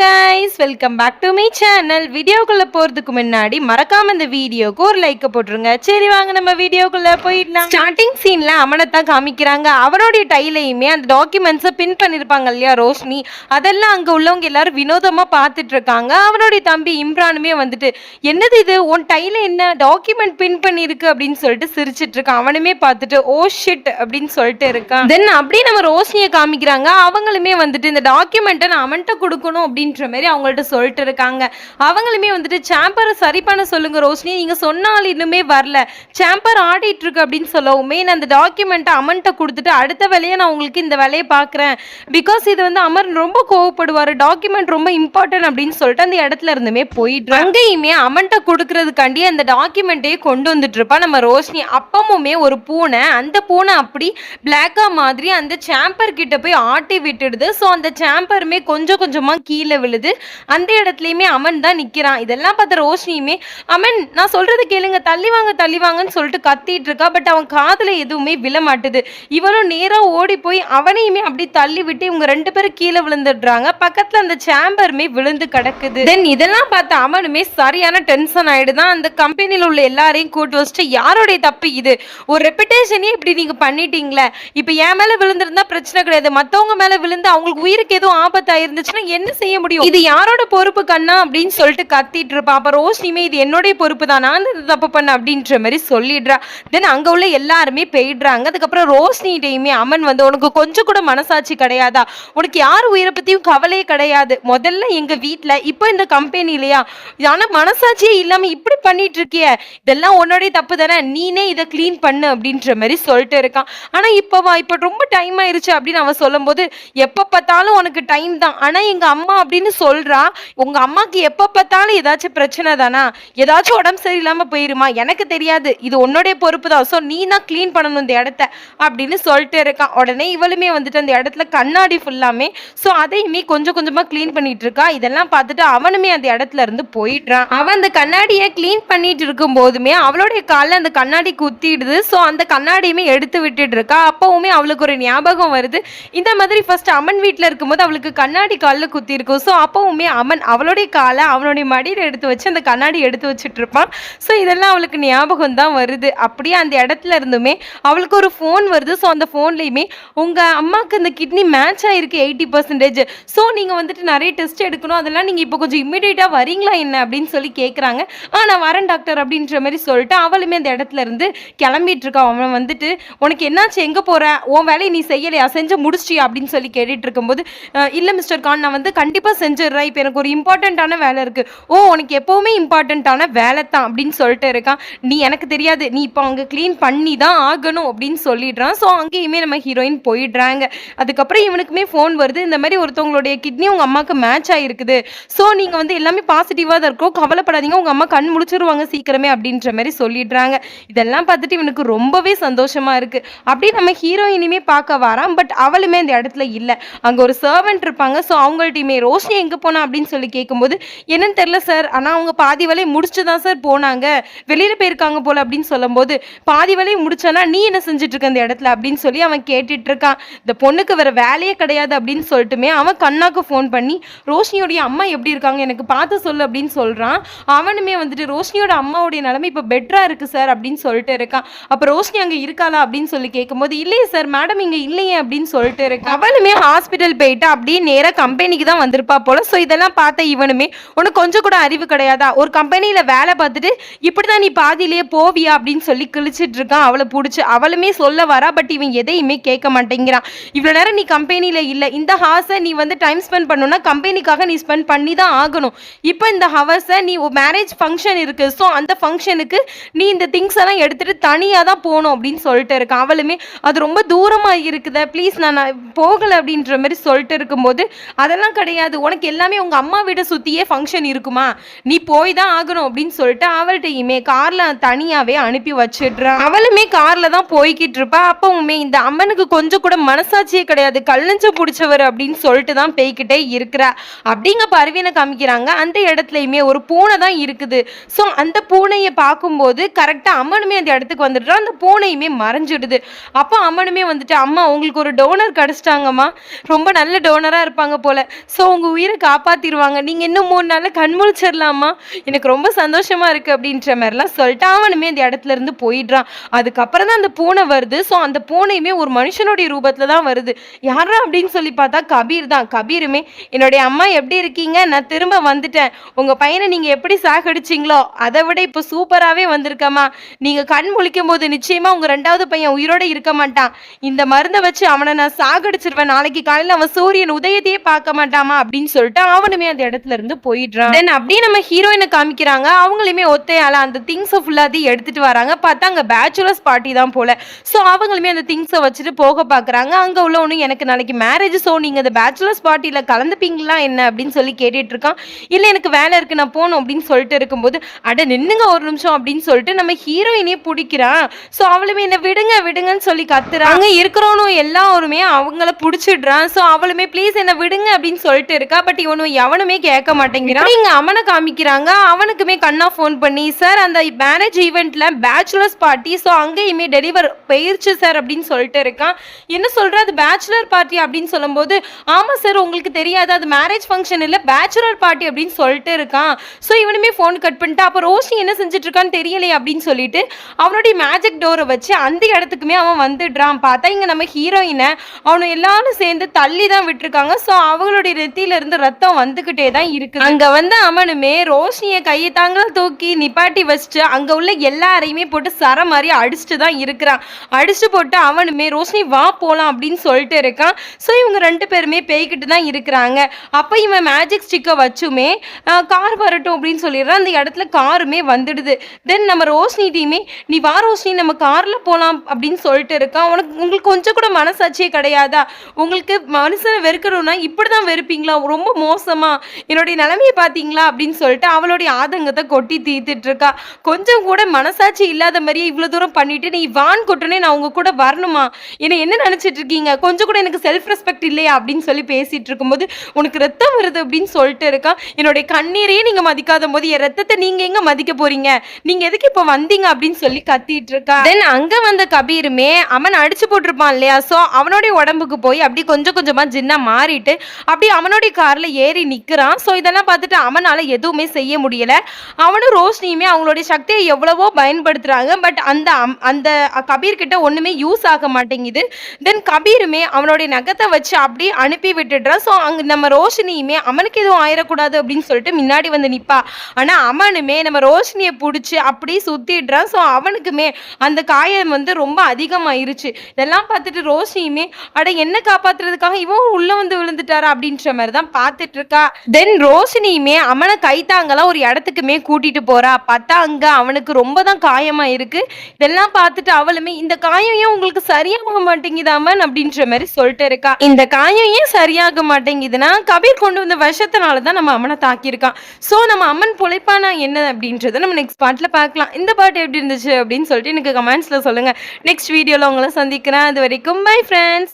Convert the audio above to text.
Guys welcome back to my channel வீடியோக்குள்ளே போகிறதுக்கு முன்னாடி மறக்காம இந்த வீடியோக்கு ஒரு லைக் போட்டுருங்க. சரி வாங்க நம்ம வீடியோக்குள்ளே போயிடலாம். ஸ்டார்டிங் சீனில் அவனை தான் காமிக்கிறாங்க. அவனுடைய டைலையுமே அந்த டாக்குமெண்ட்ஸை பின் பண்ணியிருப்பாங்க இல்லையா ரோஷினி? அதெல்லாம் அங்கே உள்ளவங்க எல்லாரும் வினோதமாக பார்த்துட்டு இருக்காங்க அவனுடைய தம்பி இம்ரானுமே வந்துட்டு என்னது இது? உன் டைல என்ன டாக்குமெண்ட் பின் பண்ணியிருக்கு? அப்படின்னு சொல்லிட்டு சிரிச்சிட்டு இருக்கான் அவனுமே பார்த்துட்டு ஓ ஷிட் அப்படின்னு சொல்லிட்டு இருக்கான். தென் அப்படியே நம்ம ரோஷினியை காமிக்கிறாங்க. அவங்களுமே வந்துட்டு இந்த டாக்குமெண்ட்டை நான் அவன்கிட்ட கொடுக்கணும் அப்படின்னு அப்படின்ற மாதிரி அவங்கள்ட்ட சொல்லிட்டு இருக்காங்க. அவங்களுமே வந்துட்டு சாம்பரை சரி பண்ண சொல்லுங்க ரோஷினி. நீங்க சொன்னால் இன்னுமே வரல. சாம்பர் ஆடிட்டு இருக்கு அப்படின்னு சொல்லவுமே நான் அந்த டாக்குமெண்ட்டை அமன்ட்ட கொடுத்துட்டு அடுத்த வேலையை நான் உங்களுக்கு இந்த வேலையை பார்க்குறேன். பிகாஸ் இது வந்து அமர் ரொம்ப கோவப்படுவார். டாக்குமெண்ட் ரொம்ப இம்பார்ட்டன்ட் அப்படின்னு சொல்லிட்டு அந்த இடத்துல இருந்துமே போயிட்டு அங்கேயுமே அமன்ட்ட கொடுக்கறதுக்காண்டி அந்த டாக்குமெண்ட்டையே கொண்டு வந்துட்டு இருப்பா. நம்ம ரோஷினி அப்பமுமே ஒரு பூனை. அந்த பூனை அப்படி பிளாக்கா மாதிரி அந்த சாம்பர் கிட்ட போய் ஆட்டி விட்டுடுது. ஸோ அந்த சாம்பருமே கொஞ்சம் கொஞ்சமாக கீழே விழுது. அந்த இடத்துலையுமே அமன் தான் நிக்கிறான். இதெல்லாம் பார்த்த ரோஷினியுமே அமன் நான் சொல்றது கேளுங்க. தள்ளி வாங்க தள்ளி வாங்கன்னு சொல்லிட்டு கத்திட்டு இருக்கா. பட் அவன் காதுல எதுவுமே விழ மாட்டுது இவனும் நேராக ஓடி போய் அவனையுமே அப்படி தள்ளி விட்டு இவங்க ரெண்டு பேரும் கீழே விழுந்துடுறாங்க. பக்கத்துல அந்த சேம்பருமே விழுந்து கிடக்குது. தென் இதெல்லாம் பார்த்து அவனுமே சரியான டென்ஷன் ஆயிடுதான். அந்த கம்பெனியில் உள்ள எல்லாரையும் கூட்டு வச்சுட்டு யாருடைய தப்பு இது? ஒரு ரெப்புடேஷனே இப்படி நீங்க பண்ணிட்டீங்களே? இப்போ என் மேல விழுந்திருந்தா பிரச்சனை கிடையாது. மத்தவங்க மேல விழுந்து அவங்களுக்கு உயிருக்கு எதுவும் ஆபத்தா இருந்துச்சுன்னா என்ன செய்ய முடியும். இது யாரோட பொறுப்பு கண்ணா அப்படின்னு சொல்லிட்டு கத்திட்டு இருப்பா. அப்ப ரோஷினிமே இது என்னுடைய பொறுப்பு தான் நான் இது தப்பு பண்ண அப்படின்ற மாதிரி சொல்லிடுறா. தென் அங்க உள்ள எல்லாருமே போயிடுறாங்க. அதுக்கப்புறம் ரோஷினிட்டையுமே அமன் வந்து உனக்கு கொஞ்சம் கூட மனசாட்சி கிடையாதா? உனக்கு யார் உயிரை பத்தியும் கவலையே கிடையாது. முதல்ல எங்க வீட்டில் இப்போ இந்த கம்பெனிலையா ஆனா மனசாட்சியே இல்லாம இப்படி பண்ணிட்டு இருக்கிய. இதெல்லாம் உன்னோடைய தப்பு தானே. நீனே இதை க்ளீன் பண்ணு அப்படின்ற மாதிரி சொல்லிட்டு இருக்கான். ஆனா இப்போவா இப்போ ரொம்ப டைம் ஆயிருச்சு அப்படின்னு அவன் சொல்லும்போது எப்ப பார்த்தாலும் உனக்கு டைம் தான். ஆனா எங்க அம்மா அப்படின்னு சொல்றா உங்க அம்மாக்கு எப்ப பார்த்தாலும் ஏதாச்சும் பிரச்சனை தானா? ஏதாச்சும் உடம்பு சரியில்லாம போயிருமா? எனக்கு தெரியாது. இது உன்னுடைய பொறுப்பு தான். ஸோ நீ தான் க்ளீன் பண்ணணும் இந்த இடத்த அப்படின்னு சொல்லிட்டு இருக்கான் உடனே இவளுமே வந்துட்டு அந்த இடத்துல கண்ணாடி ஃபுல்லாமே ஸோ அதையுமே கொஞ்சம் கொஞ்சமா க்ளீன் பண்ணிட்டு இருக்கா. இதெல்லாம் பார்த்துட்டு அவனுமே அந்த இடத்துல இருந்து போயிடுறான். அவன் அந்த கண்ணாடியை க்ளீன் பண்ணிட்டு இருக்கும் போதுமே அவளுடைய காலில் அந்த கண்ணாடி குத்திடுது. ஸோ அந்த கண்ணாடியுமே எடுத்து விட்டுட்டு இருக்கா. அப்பவுமே அவளுக்கு ஒரு ஞாபகம் வருது. இந்த மாதிரி ஃபர்ஸ்ட் அம்மன் வீட்டில் இருக்கும்போது அவளுக்கு கண்ணாடி காலில் குத்தி இருக்கும் ஸோ அப்போவுமே அம்மன் அவளுடைய காலை அவனுடைய மடியில் எடுத்து வச்சு அந்த கண்ணாடி எடுத்து வச்சுட்டு இருப்பான் ஸோ இதெல்லாம் அவளுக்கு ஞாபகம் தான் வருது. அப்படியே அந்த இடத்துல இருந்துமே அவளுக்கு ஒரு ஃபோன் வருது. ஸோ அந்த ஃபோன்லேயுமே உங்கள் அம்மாவுக்கு இந்த கிட்னி மேட்ச் ஆகிருக்கு எயிட்டி பர்சன்டேஜ் ஸோ நீங்கள் வந்துட்டு நிறைய டெஸ்ட் எடுக்கணும். அதெல்லாம் நீங்கள் இப்போ கொஞ்சம் இம்மிடியேட்டாக வரீங்களா என்ன அப்படின்னு சொல்லி கேட்குறாங்க ஆ நான் வரேன் டாக்டர் அப்படின்ற மாதிரி சொல்லிட்டு அவளுமே அந்த இடத்துல இருந்து கிளம்பிட்டு இருக்கா. அவன் வந்துட்டு உனக்கு என்னாச்சு? எங்கே போகிற உன் வேலையை நீ செய்யலையா? செஞ்சு முடிச்சியா அப்படின்னு சொல்லி கேட்டுட்டு இருக்கும்போது இல்லை மிஸ்டர் கான் நான் வந்து கண்டிப்பாக செஞ்சிடுறேன் இப்போ எனக்கு ஒரு இம்பார்ட்டண்ட்டான வேலை இருக்குது ஓ உனக்கு எப்போவுமே இம்பார்ட்டண்ட்டான வேலை தான் அப்படின்னு சொல்லிட்டு இருக்கான். நீ எனக்கு தெரியாது. நீ இப்போ அங்கே க்ளீன் பண்ணி தான் ஆகணும் அப்படின்னு சொல்லிடுறான். ஸோ அங்கேயுமே நம்ம ஹீரோயின் போயிடுறாங்க. அதுக்கப்புறம் இவனுக்குமே ஃபோன் வருது. இந்த மாதிரி ஒருத்தவங்களுடைய கிட்னி உங்கள் அம்மாவுக்கு மேட்ச் ஆகிருக்குது ஸோ நீங்கள் வந்து எல்லாமே பாசிட்டிவாக தான் இருக்கோ கவலைப்படாதீங்க. உங்கள் அம்மா கண் முடிச்சிருவாங்க சீக்கிரமே அப்படின்ற மாதிரி சொல்லிடுறாங்க. இதெல்லாம் பார்த்துட்டு இவனுக்கு ரொம்பவே சந்தோஷமாக இருக்குது அப்படியே நம்ம ஹீரோயினுமே பார்க்க வரான். பட் அவளுமே அந்த இடத்துல இல்லை. அங்கே ஒரு சர்வெண்ட் இருப்பாங்க. ஸோ அவங்கள்ட்டையுமே ரோஷினி எங்கே போனா அப்படின்னு சொல்லி கேட்கும்போது என்னன்னு தெரில சார். ஆனால் அவங்க பாதி வேலையை முடிச்சு தான் சார் போனாங்க. வெளியில் போயிருக்காங்க போல அப்படின்னு சொல்லும்போது பாதி வேலையை முடிச்சானா நீ என்ன செஞ்சுட்டு இருக்க இந்த இடத்துல அப்படின்னு சொல்லி அவன் கேட்டுட்டு இருக்கான் இந்த பொண்ணுக்கு வேற வேலையே கிடையாது அப்படின்னு சொல்லிட்டுமே அவன் கண்ணாக்கு ஃபோன் பண்ணி ரோஷினியோடைய அம்மா எப்படி இருக்காங்க எனக்கு பார்த்து சொல்லு அப்படின்னு சொல்றான். அவனுமே வந்துட்டு ரோஷினியோட அம்மாவுடைய நிலைமை இப்போ பெட்டரா இருக்கு சார் அப்படின்னு சொல்லிட்டு இருக்கான். அப்போ ரோஷினி அங்கே இருக்காளா அப்படின்னு சொல்லி கேட்கும்போது இல்லையே சார் மேடம் இங்கே இல்லையே அப்படின்னு சொல்லிட்டு இருக்கான். அவளுமே ஹாஸ்பிட்டல் போயிட்டு அப்படியே நேராக கம்பெனிக்கு தான் இருப்பா போல. ஸோ இதெல்லாம் பார்த்த இவனுமே உனக்கு கொஞ்சம் கூட அறிவு கிடையாதா? ஒரு கம்பெனியில் வேலை பார்த்துட்டு இப்படி தான் நீ பாதியிலேயே போவியா? அப்படின்னு சொல்லி கிழிச்சிட்டு இருக்கான். அவளை பிடிச்சி அவளுமே சொல்ல வரா பட் இவன் எதையுமே கேட்க மாட்டேங்கிறான். இவ்வளோ நேரம் நீ கம்பெனியில் இல்லை. இந்த ஹார்ஸை நீ வந்து டைம் ஸ்பெண்ட் பண்ணணும்னா கம்பெனிக்காக நீ ஸ்பெண்ட் பண்ணி தான் ஆகணும். இப்போ இந்த ஹவர்ஸை நீ மேரேஜ் ஃபங்க்ஷன் இருக்குது ஸோ அந்த ஃபங்க்ஷனுக்கு நீ இந்த திங்ஸ் எல்லாம் எடுத்துகிட்டு தனியாக தான் போகணும் அப்படின்னு சொல்லிட்டு இருக்கான். அவளுமே அது ரொம்ப தூரமாக இருக்குதே. ப்ளீஸ் நான் போகலை அப்படின்ற மாதிரி சொல்லிட்டு இருக்கும்போது அதெல்லாம் கிடையாது. உனக்கு எல்லாமே உங்கள் அம்மா வீட்டை சுற்றியே ஃபங்க்ஷன் இருக்குமா? நீ போய் தான் ஆகணும் அப்படின்னு சொல்லிட்டு அவள்கிட்டையுமே காரில் தனியாகவே அனுப்பி வச்சிடுறான் அவளுமே காரில் தான் போய்கிட்டு இருப்பா. அப்பவுமே இந்த அம்மனுக்கு கொஞ்சம் கூட மனசாட்சியே கிடையாது. கல்லஞ்ச பிடிச்சவர் அப்படின்னு சொல்லிட்டு தான் பேய்கிட்டே இருக்கிறா. அப்படிங்க பருவினை காமிக்கிறாங்க. அந்த இடத்துலையுமே ஒரு பூனை தான் இருக்குது. ஸோ அந்த பூனையை பார்க்கும்போது கரெக்டாக அம்மனுமே அந்த இடத்துக்கு வந்துடுறா. அந்த பூனையுமே மறைஞ்சிடுது. அப்போ அம்மனுமே வந்துட்டு அம்மா உங்களுக்கு ஒரு டோனர் கிடச்சிட்டாங்கம்மா. ரொம்ப நல்ல டோனராக இருப்பாங்க போல. ஸோ உங்கள் உயிரை காப்பாற்றிடுவாங்க நீங்கள் இன்னும் மூணு நாளில் கண் முழிச்சிடலாமா எனக்கு ரொம்ப சந்தோஷமாக இருக்குது அப்படின்ற மாதிரிலாம் சொல்லிட்டு அவனுமே அந்த இடத்துல இருந்து போயிடுறான். அதுக்கப்புறம் தான் அந்த பூனை வருது. ஸோ அந்த பூனையுமே ஒரு மனுஷனுடைய ரூபத்தில் தான் வருது. யாரா அப்படின்னு சொல்லி பார்த்தா கபீர் தான். கபீருமே என்னுடைய அம்மா எப்படி இருக்கீங்க? நான் திரும்ப வந்துட்டேன். உங்கள் பையனை நீங்கள் எப்படி சாகடிச்சீங்களோ அதை விட இப்போ சூப்பராகவே வந்திருக்கம்மா. நீங்கள் கண் முழிக்கும் போது நிச்சயமாக உங்கள் ரெண்டாவது பையன் உயிரோட இருக்க மாட்டான். இந்த மருந்தை வச்சு அவனை நான் சாகடிச்சிருவேன். நாளைக்கு காலையில் அவன் சூரியன் உதயத்தையே பார்க்க மாட்டாமா? அப்படின்னு சொல்லிட்டு அவனுமே அந்த இடத்துல இருந்து போயிடுறான் தென் அப்படியே நம்ம ஹீரோயினை காமிக்கிறாங்க. அவங்களுமே ஒத்தையால அந்த திங்ஸை ஃபுல்லாத்தையும் எடுத்துட்டு வராங்க. பார்த்தா அங்க பேச்சுலர்ஸ் பார்ட்டி தான் போல. ஸோ அவங்களுமே அந்த திங்ஸை வச்சுட்டு போக பார்க்குறாங்க. அங்கே உள்ளவனு எனக்கு நாளைக்கு மேரேஜ் ஸோ நீங்கள் அந்த பேச்சுலர்ஸ் பார்ட்டியில் கலந்துப்பீங்களா என்ன அப்படின்னு சொல்லி கேட்டுட்டு இருக்கான். இல்லை எனக்கு வேலை இருக்கு நான் போகணும் அப்படின்னு சொல்லிட்டு இருக்கும்போது அட நின்னுங்க ஒரு நிமிஷம் அப்படின்னு சொல்லிட்டு நம்ம ஹீரோயினே பிடிக்கிறான். ஸோ அவளுமே என்ன விடுங்க விடுங்கன்னு சொல்லி கத்துறாங்க இருக்கிறவனும் எல்லாருமே அவங்கள பிடிச்சிடுறான். ஸோ அவளுமே ப்ளீஸ் என்ன விடுங்க அப்படின்னு சொல்லிட்டு இருக்கா? பட் இவனும் எவனுமே கேட்க மாட்டேங்கிறான். இங்க அவனை காமிக்கிறாங்க. அவனுக்குமே கண்ணா ஃபோன் பண்ணி சார் அந்த மேரேஜ் ஈவெண்ட்ல பேச்சுலர்ஸ் பார்ட்டி ஸோ அங்கேயுமே டெலிவர் போயிருச்சு சார் அப்படின்னு சொல்லிட்டு இருக்கான். என்ன சொல்ற? அது பேச்சுலர் பார்ட்டி அப்படின்னு சொல்லும்போது ஆமா சார் உங்களுக்கு தெரியாது. அது மேரேஜ் ஃபங்க்ஷன் இல்லை பேச்சுலர் பார்ட்டி அப்படின்னு சொல்லிட்டு இருக்கான். ஸோ இவனுமே ஃபோன் கட் பண்ணிட்டு அப்போ ரோஷி என்ன செஞ்சுட்டு இருக்கான்னு தெரியலையே அப்படின்னு சொல்லிட்டு அவனுடைய மேஜிக் டோரை வச்சு அந்த இடத்துக்குமே அவன் வந்துடுறான். பார்த்தா இங்க நம்ம ஹீரோயினை அவனு எல்லாரும் சேர்ந்து தள்ளி தான் விட்டுருக்காங்க. ஸோ அவங்களுடைய நெத்தியில இருந்து ரத்தம் வந்துகிட்டே தான் இருக்கு அங்க வந்து அவனுமே ரோஷினியை கையை தாங்க தூக்கி நிப்பாட்டி வச்சுட்டு அங்க உள்ள எல்லாரையுமே போட்டு சர மாதிரி அடிச்சுட்டு தான் இருக்கிறான். அடிச்சு போட்டு அவனுமே ரோஷினி வா போலாம் அப்படின்னு சொல்லிட்டு இருக்கான். ஸோ இவங்க ரெண்டு பேருமே பேய்கிட்டு தான் இருக்கிறாங்க. அப்போ இவன் மேஜிக் ஸ்டிக்கை வச்சுமே கார் வரட்டும் அப்படின்னு சொல்லிடுறான். அந்த இடத்துல காருமே வந்துடுது. தென் நம்ம ரோஷினி டீமே நீ வா ரோஷினி நம்ம கார்ல போலாம் அப்படின்னு சொல்லிட்டு இருக்கான். உனக்கு உங்களுக்கு கொஞ்சம் கூட மனசாட்சியே கிடையாதா? உங்களுக்கு மனுஷனை வெறுக்கணும்னா இப்படிதான் வெறுப்பீங்களா? ரொம்ப மோசமா என்னுடைய நிலைமையை பார்த்தீங்களா அப்படின்னு சொல்லிட்டு அவளுடைய ஆதங்கத்தை கொட்டி தீர்த்துட்டு இருக்கா. கொஞ்சம் கூட மனசாட்சி இல்லாத மாதிரியே இவ்வளோ தூரம் பண்ணிட்டு நீ வான் கொட்டுனே நான் உங்க கூட வரணுமா? என்ன என்ன நினைச்சிட்டு இருக்கீங்க? கொஞ்சம் கூட எனக்கு செல்ஃப் ரெஸ்பெக்ட் இல்லையா அப்படின்னு சொல்லி பேசிட்டு இருக்கும்போது உனக்கு ரத்தம் வருது அப்படின்னு சொல்லிட்டு இருக்கான் என்னுடைய கண்ணீரையே நீங்க மதிக்காத போது என் ரத்தத்தை நீங்க எங்க மதிக்க போறீங்க? நீங்க எதுக்கு இப்போ வந்தீங்க அப்படின்னு சொல்லி கத்திட்டு இருக்கா. தென் அங்க வந்த கபீருமே அவன் அடிச்சு போட்டிருப்பான் இல்லையா? ஸோ அவனுடைய உடம்புக்கு போய் அப்படி கொஞ்சம் கொஞ்சமா ஜின்னா மாறிட்டு அப்படி அவனுடைய காரில் ஏறி நிற்கிறான் ஸோ இதெல்லாம் பார்த்துட்டு அவனால் எதுவுமே செய்ய முடியலை. அவனும் ரோஷினியுமே அவங்களுடைய சக்தியை எவ்வளவோ பயன்படுத்துகிறாங்க பட் அந்த அம்- அந்த கபீர் ஒன்றுமே யூஸ் ஆக மாட்டேங்குது. தென் கபீருமே அவனுடைய நகத்தை வச்சு அப்படியே அனுப்பி விட்டுடுறான் ஸோ அங்கே நம்ம ரோஷினியுமே அவனுக்கு எதுவும் ஆயிடக்கூடாது அப்படின்னு சொல்லிட்டு முன்னாடி வந்து நிற்பா ஆனால் அவனுமே நம்ம ரோஷினியை பிடிச்சி அப்படியே சுற்றிடுறான் ஸோ அவனுக்குமே அந்த காயம் வந்து ரொம்ப அதிகமாயிருச்சு. இதெல்லாம் பார்த்துட்டு ரோஷினியுமே அட என்ன காப்பாற்றுறதுக்காக இவன் உள்ளே வந்து விழுந்துட்டாரா? அப்படின்ற மாதிரி தான் பார்த்துட்டு இருக்கா தென் ரோஷினியுமே அவனை கைத்தாங்கலாம் ஒரு இடத்துக்குமே கூட்டிட்டு போறா. பார்த்தா அங்க அவனுக்கு ரொம்ப தான் காயமா இருக்கு. இதெல்லாம் பார்த்துட்டு அவளுமே இந்த காயம் ஏன் உங்களுக்கு சரியாக மாட்டேங்குதாமன் அப்படின்ற மாதிரி சொல்லிட்டு இருக்கா. இந்த காயம் ஏன் சரியாக மாட்டேங்குதுன்னா கபீர் கொண்டு வந்த விஷத்தினால தான் நம்ம அம்மனை தாக்கியிருக்கான். ஸோ நம்ம அம்மன் பொழைப்பானா என்ன அப்படின்றத நம்ம நெக்ஸ்ட் பாட்டில் பார்க்கலாம். இந்த பாட்டு எப்படி இருந்துச்சு அப்படின்னு சொல்லிட்டு எனக்கு கமெண்ட்ஸில் சொல்லுங்க. நெக்ஸ்ட் வீடியோவில் உங்களை சந்திக்கிறேன். அது வரைக்கும் பை ஃப்ரெண்ட்ஸ்